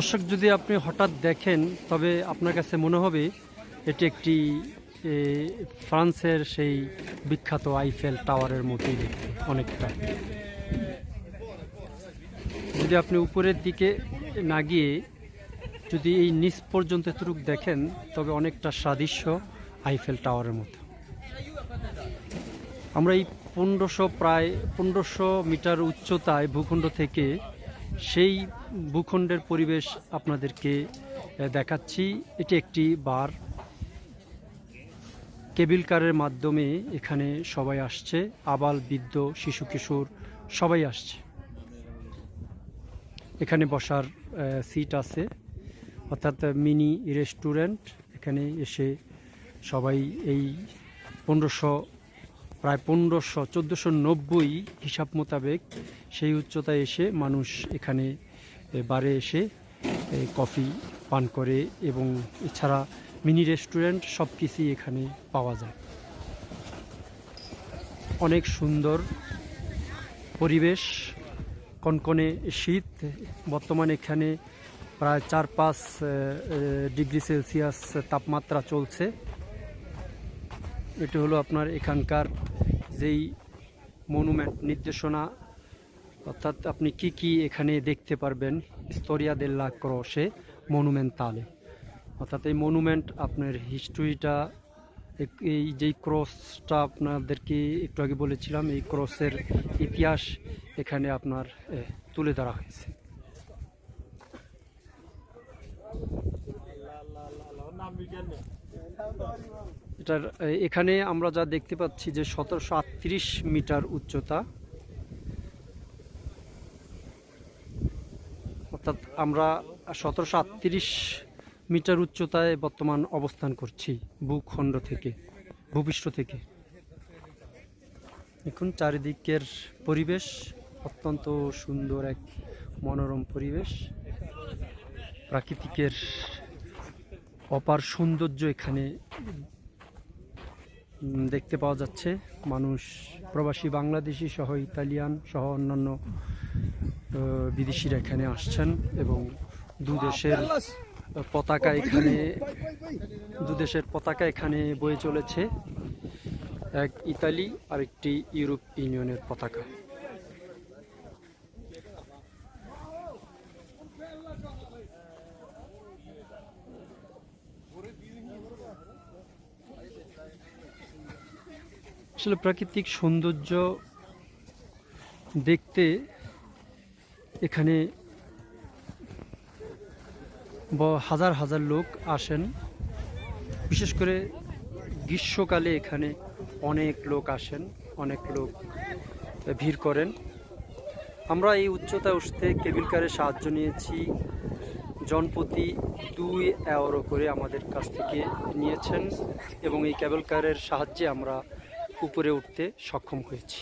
দর্শক, যদি আপনি হঠাৎ দেখেন, তবে আপনার কাছে মনে হবে এটি একটি ফ্রান্সের সেই বিখ্যাত আইফেল টাওয়ারের মতোই দেখতে, অনেকটা। যদি আপনি উপরের দিকে না গিয়ে যদি এই নিচ পর্যন্ত এতটুক দেখেন, তবে অনেকটা সাদৃশ্য আইফেল টাওয়ারের মতো। আমরা এই পনেরোশো প্রায়, পনেরোশো মিটার উচ্চতায় ভূখণ্ড থেকে সেই ভূখণ্ডের পরিবেশ আপনাদেরকে দেখাচ্ছি। এটি একটি বার। কেবিল কারের মাধ্যমে এখানে সবাই আসছে। আবাল, বৃদ্ধ, শিশু, কিশোর, সবাই আসছে। এখানে বসার সিট আছে। অর্থাৎ মিনি রেস্টুরেন্ট। এখানে এসে সবাই এই পনেরোশো প্রায় পনেরোশো, চোদ্দোশো নব্বই হিসাব মোতাবেক সেই উচ্চতায় এসে মানুষ এখানে বারে এসে কফি পান করে এবং এছাড়া মিনি রেস্টুরেন্ট সব কিছুই এখানে পাওয়া যায়। অনেক সুন্দর পরিবেশ, কনকনে শীত, বর্তমানে এখানে প্রায় চার পাঁচ ডিগ্রি সেলসিয়াস তাপমাত্রা চলছে। এটি হলো আপনার এখানকার যেই মনুমেন্ট নির্দেশনা অর্থাৎ আপনি কি কি এখানে দেখতে পারবেন স্তরিয়া দেল্লা ক্রসে মনুমেন্ট তালে অর্থাৎ এই মনুমেন্ট আপনার হিস্ট্রিটা এই যেই ক্রসটা আপনাদেরকে একটু আগে বলেছিলাম এই ক্রসের ইতিহাস এখানে আপনার তুলে ধরা হয়েছে এটার এখানে আমরা যা দেখতে পাচ্ছি যে সতেরোশো আটত্রিশ মিটার উচ্চতা। অর্থাৎ আমরা সতেরোশো আটত্রিশ মিটার উচ্চতায় বর্তমান অবস্থান করছি, ভূখণ্ড থেকে, ভূপৃষ্ঠ থেকে। এখন চারিদিকের পরিবেশ অত্যন্ত সুন্দর এক মনোরম পরিবেশ। প্রাকৃতিকের অপার সৌন্দর্য এখানে দেখতে পাওয়া যাচ্ছে। মানুষ, প্রবাসী বাংলাদেশি সহ ইতালিয়ান সহ অন্যান্য বিদেশিরা এখানে আসছেন এবং দু দেশের পতাকা এখানে, দু দেশের পতাকা এখানে বয়ে চলেছে। এক ইতালি আর একটি ইউরোপ ইউনিয়নের পতাকা। আসলে প্রাকৃতিক সৌন্দর্য দেখতে এখানে হাজার হাজার লোক আসেন। বিশেষ করে গ্রীষ্মকালে এখানে অনেক লোক আসেন, অনেক লোক ভিড় করেন। আমরা এই উচ্চতায় উঠতে কেবিল কারের সাহায্য নিয়েছি। জনপ্রতি দুই এওরো করে আমাদের কাছ থেকে নিয়েছেন এবং এই কেবল কারের সাহায্যে আমরা উপরে উঠতে সক্ষম হয়েছি।